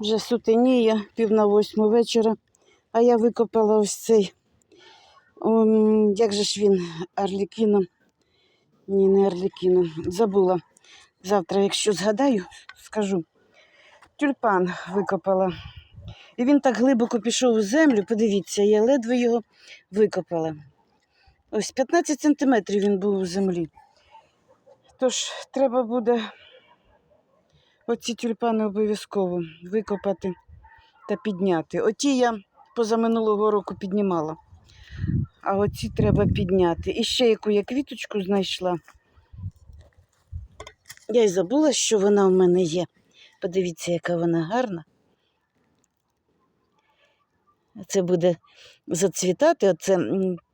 Вже сутеніє, пів на восьму вечора, а я викопала ось цей. ом, як же ж він арлікіном? Ні, не арлікіном. Забула. Завтра, якщо згадаю, скажу. Тюльпан викопала. І він так глибоко пішов у землю. Подивіться, я ледве його викопала. Ось 15 сантиметрів він був у землі. Тож треба буде оці тюльпани обов'язково викопати та підняти. Оті я позаминулого року піднімала. А оці треба підняти. І ще яку я квіточку знайшла. Я й забула, що вона в мене є. Подивіться, яка вона гарна. Це буде зацвітати. Оце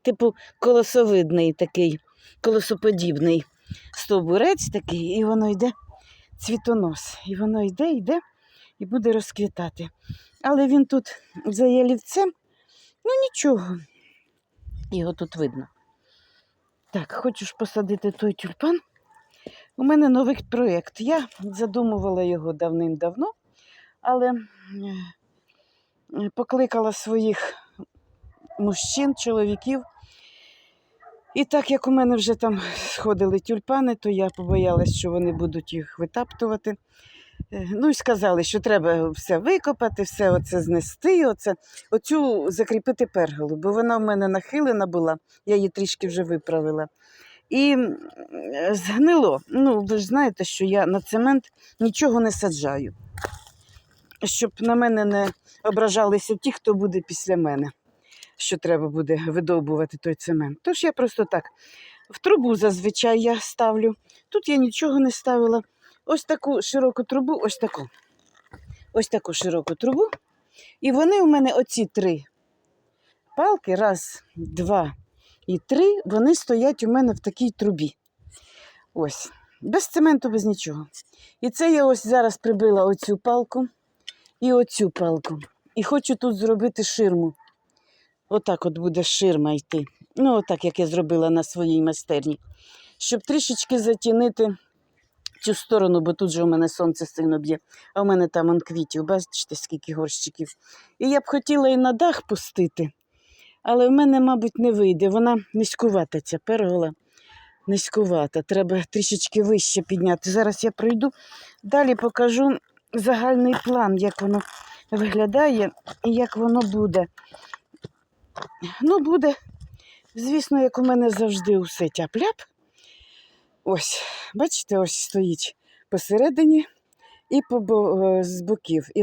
типу колосовидний такий, колосоподібний стовбурець такий, і воно йде цвітонос. І воно йде, йде і буде розквітати. Але він тут за ялівцем, ну нічого, його тут видно. Так, хочу ж посадити той тюльпан. У мене новий проєкт. Я задумувала його давним-давно, але е, покликала своїх мужчин, чоловіків. І так як у мене вже там сходили тюльпани, то я побоялась, що вони будуть їх витаптувати. Е, Ну і сказали, що треба все викопати, все оце знести, оце, оцю закріпити перголу, бо вона в мене нахилена була, я її трішки вже виправила. І згнило. Ну, ви ж знаєте, що я на цемент нічого не саджаю, щоб на мене не ображалися ті, хто буде після мене, що треба буде видовбувати той цемент. Тож я просто так в трубу зазвичай я ставлю. Тут я нічого не ставила. Ось таку широку трубу, ось таку. Ось таку широку трубу. І вони у мене оці три палки, раз, два і три, вони стоять у мене в такій трубі. Ось. Без цементу, без нічого. І це я ось зараз прибила оцю палку і оцю палку. І хочу тут зробити ширму. Отак от буде ширма йти. Ну, отак, як я зробила на своїй майстерні. Щоб трішечки затінити цю сторону, бо тут же у мене сонце сильно б'є, а у мене там он квітів, бачите, скільки горщиків. І я б хотіла і на дах пустити, але в мене, мабуть, не вийде. Вона низькувата, ця пергола. Низькувата. Треба трішечки вище підняти. Зараз я пройду. Далі покажу загальний план, як воно виглядає і як воно буде. Ну, буде, звісно, як у мене завжди усе тяп-ляп. Ось, бачите, ось стоїть посередині і е, з боків.